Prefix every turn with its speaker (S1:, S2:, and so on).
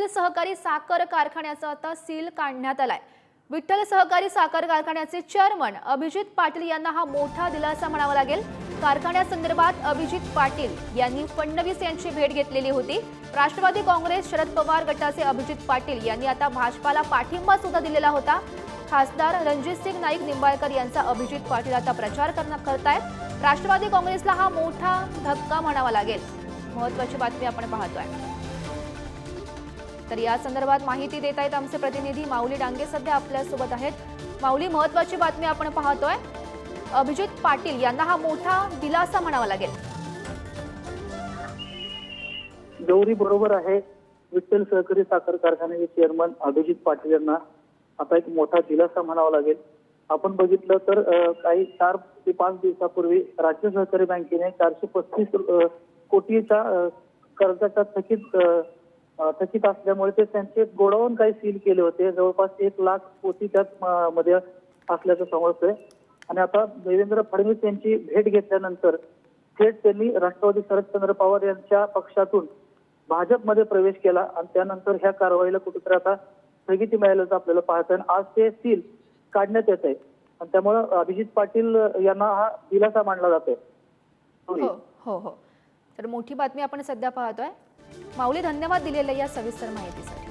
S1: विठ्ठल सहकारी साखर कारखान्याचं आता सील काढण्यात आलाय. विठ्ठल सहकारी साखर कारखान्याचे चेअरमन अभिजित पाटील यांना हा मोठा दिलासा म्हणावा लागेल. कारखान्यासंदर्भात अभिजित पाटील यांनी फडणवीस यांची भेट घेतलेली होती. राष्ट्रवादी काँग्रेस शरद पवार गटाचे अभिजित पाटील यांनी आता भाजपाला पाठिंबा सुद्धा दिलेला होता. खासदार रणजितसिंग नाईक निंबाळकर यांचा अभिजित पाटील आता प्रचार करणार करतायत. राष्ट्रवादी काँग्रेसला हा मोठा धक्का म्हणावा लागेल. महत्वाची बातमी आपण पाहतोय. तर या संदर्भात माहिती देत आहेत आमचे प्रतिनिधी माऊली डांगे सध्या आपल्यासोबत आहेत. माऊली महत्वाची बातमी आपण पाहतोय. अभिजित पाटील यांना हा मोठा दिलासा म्हणावा लागेल.
S2: गौरी बरोबर आहे. विठ्ठल सहकारी साखर कारखान्याचे चेअरमन अभिजित पाटील यांना आता एक मोठा दिलासा म्हणावा लागेल. आपण बघितलं तर काही चार ते पाच दिवसापूर्वी राज्य सहकारी बँकेने चारशे पस्तीस कोटीचा कर्जाचा थकीत थकीत असल्यामुळे ते त्यांचे गोडाऊन काही सील केले होते. जवळपास एक लाख कोटी त्यात मध्ये असल्याचं समजतंय. आणि आता देवेंद्र फडणवीस यांची भेट घेतल्यानंतर थेट त्यांनी राष्ट्रवादी शरदचंद्र पवार यांच्या पक्षातून भाजपमध्ये प्रवेश केला. आणि त्यानंतर ह्या कारवाईला कुठेतरी आता स्थगिती मिळाल्याचं आपल्याला पाहता आणि आज ते सील काढण्यात येत आहे. आणि त्यामुळं अभिजित पाटील यांना हा दिलासा मानला जातोय.
S1: हो हो हो. तर मोठी बातमी आपण सध्या पाहतोय. माऊली धन्यवाद दिलेल्या या सविस्तर माहितीसाठी.